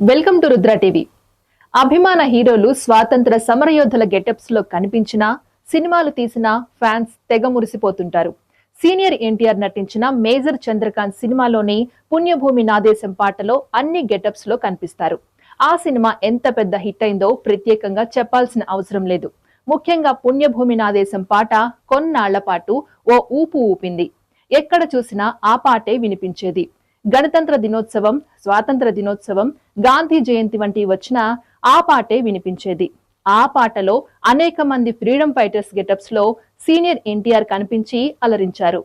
Welcome to Rudra TV. అభిమాన హీరోలు స్వాతంత్ర సమరయోధుల గెటప్స్లో కనిపించినా సినిమాలు తీసిన ఫ్యాన్స్ తెగ మురిసిపోతుంటారు. సీనియర్ ఎన్టీఆర్ నటించిన మేజర్ చంద్రకాంత్ సినిమాలోని పుణ్యభూమి నాదేశం పాటలో అన్ని గెటప్స్లో కనిపిస్తారు. ఆ సినిమా ఎంత పెద్ద హిట్ అయిందో ప్రత్యేకంగా చెప్పాల్సిన అవసరం లేదు. ముఖ్యంగా పుణ్యభూమి నాదేశం పాట కొన్నాళ్ళ పాటు ఓ ఊపు ఊపింది. ఎక్కడ చూసినా ఆ పాటే వినిపించేది. గణతంత్ర దినోత్సవం స్వాతంత్ర దినోత్సవం గాంధీ జయంతి వంటి వచ్చిన ఆ పాటే వినిపించేది. ఆ పాటలో అనేక మంది ఫ్రీడమ్ ఫైటర్స్ గెటప్స్లో సీనియర్ ఎన్టీఆర్ కనిపించి అలరించారు.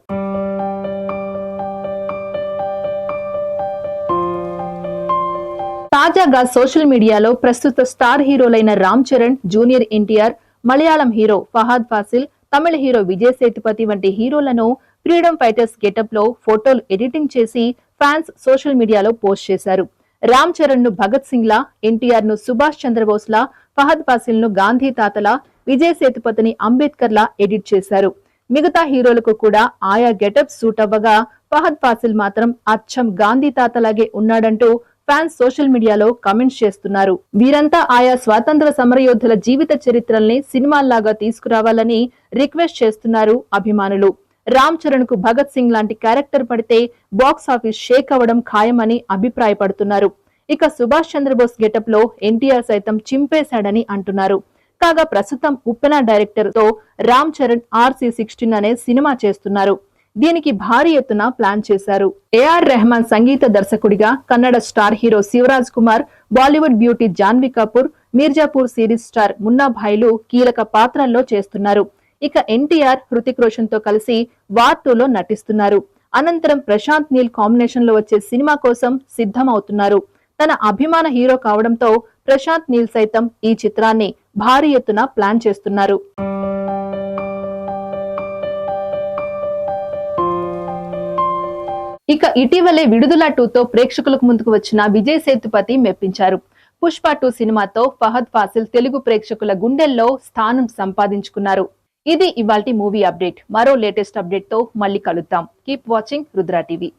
తాజాగా సోషల్ మీడియాలో ప్రస్తుత star హీరోలైన Ram Charan junior NTR Malayalam hero Fahadh Faasil తమిళ హీరో విజయ్ సేతుపతి వంటి హీరోలను ఫ్రీడమ్ ఫైటర్స్ గెటప్లో ఫోటోలు ఎడిటింగ్ చేసి ఫ్యాన్స్ సోషల్ మీడియాలో పోస్ట్ చేశారు. రామ్ చరణ్ను భగత్ సింగ్ లా ఎన్టీఆర్ను సుభాష్ చంద్రబోస్ లా ఫహద్ ఫాసిల్ను గాంధీ తాతలా విజయ్ సేతుపతిని అంబేద్కర్ లా ఎడిట్ చేశారు. మిగతా హీరోలకు కూడా ఆయా గెటప్ సూట్ అవ్వగా ఫహద్ ఫాసిల్ మాత్రం అచ్చం గాంధీ తాతలాగే ఉన్నాడంటూ ఫ్యాన్స్ సోషల్ మీడియాలో కమెంట్స్ చేస్తున్నారు. వీరంతా ఆయా స్వాతంత్ర సమరయోధుల జీవిత చరిత్రల్ని సినిమాల్లాగా తీసుకురావాలని రిక్వెస్ట్ చేస్తున్నారు అభిమానులు. రామ్ చరణ్కు భగత్ సింగ్ లాంటి క్యారెక్టర్ పడితే బాక్స్ ఆఫీస్ షేక్ అవ్వడం ఖాయమని అభిప్రాయపడుతున్నారు. ఇక సుభాష్ చంద్రబోస్ గెటప్లో ఎన్టీఆర్ సైతం చింపేశాడని అంటున్నారు. కాగా ప్రస్తుతం ఉప్పెన డైరెక్టర్తో రామ్ చరణ్ ఆర్సీ సిక్స్టీన్ అనే సినిమా చేస్తున్నారు. దీనికి భారీ ఎత్తున ప్లాన్ చేశారు. ఏఆర్ రెహమాన్ సంగీత దర్శకుడిగా Kannada star hero Shivaraj Kumar Bollywood beauty Janhvi Kapoor Mirzapur series star Munna భాయ్లు కీలక పాత్రల్లో చేస్తున్నారు. ఇక ఎన్టీఆర్ హృతిక్ రోషన్తో కలిసి వార్ టూలో నటిస్తున్నారు. అనంతరం ప్రశాంత్ నీల్ కాంబినేషన్లో వచ్చే సినిమా కోసం సిద్ధమవుతున్నారు. తన అభిమాన హీరో కావడంతో ప్రశాంత్ నీల్ సైతం ఈ చిత్రాన్ని భారీ ఎత్తున ప్లాన్ చేస్తున్నారు. ఇక ఇటీవలే విడుదల టూతో ప్రేక్షకులకు ముందుకు వచ్చిన విజయ్ సేతుపతి మెప్పించారు. పుష్ప టూ సినిమాతో ఫహద్ ఫాసిల్ తెలుగు ప్రేక్షకుల గుండెల్లో స్థానం సంపాదించుకున్నారు. ఇది ఇవాల్టి మూవీ అప్డేట్. మరో లేటెస్ట్ అప్డేట్తో మళ్ళీ కలుద్దాం. Keep watching Rudra TV.